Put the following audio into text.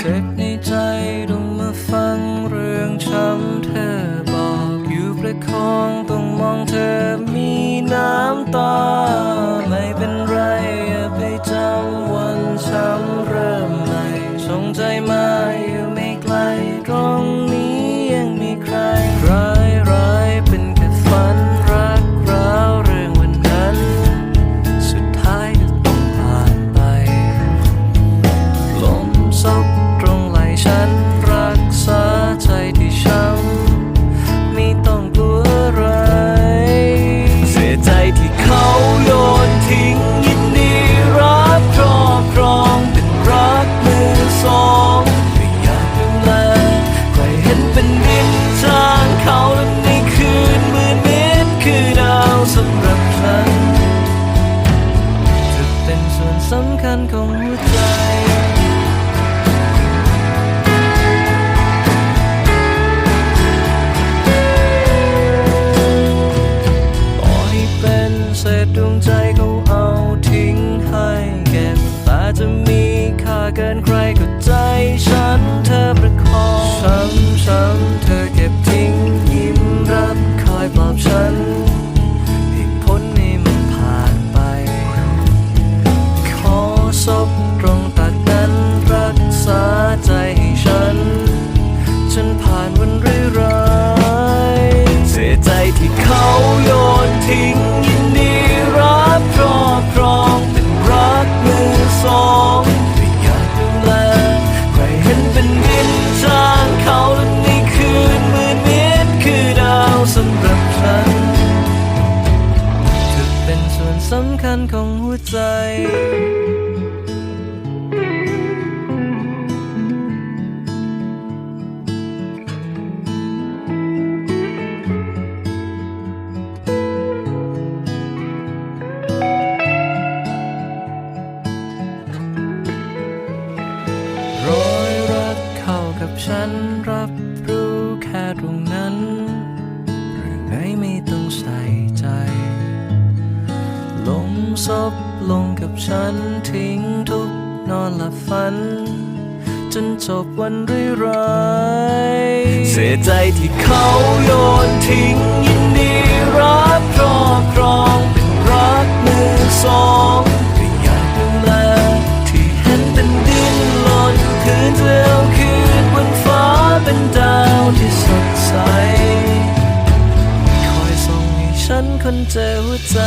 เจ็บในใจต้องมาฟังเรื่องช้ำเธอบอกอยู่ประคองต้องมองเธอมีน้ำตา คัญของหัวใจต่อให้เป็นเศษดวงใจเขาเอาทิ้งให้เก็บแต่จะมีค่าเกินใครก็ใจฉันเธอประคองช้ำช้ำ ใจที่เขาโยนทิ้งยินดีรับรอบครองเป็นรักมือสองไม่อยากดูแลใครเห็นเป็นดินจางเขาและในคืนมืดมิดคือดาวสำหรับฉันเธอเป็นส่วนสำคัญของหัวใจ ตรงนั้น หรือไหนไม่ต้องใส่ใจ ลมซบลงกับฉันทิ้งทุกนอนหลับฝัน จนจบวันร้ายเสียใจที่เขาโยนทิ้ง เจอหัวใจ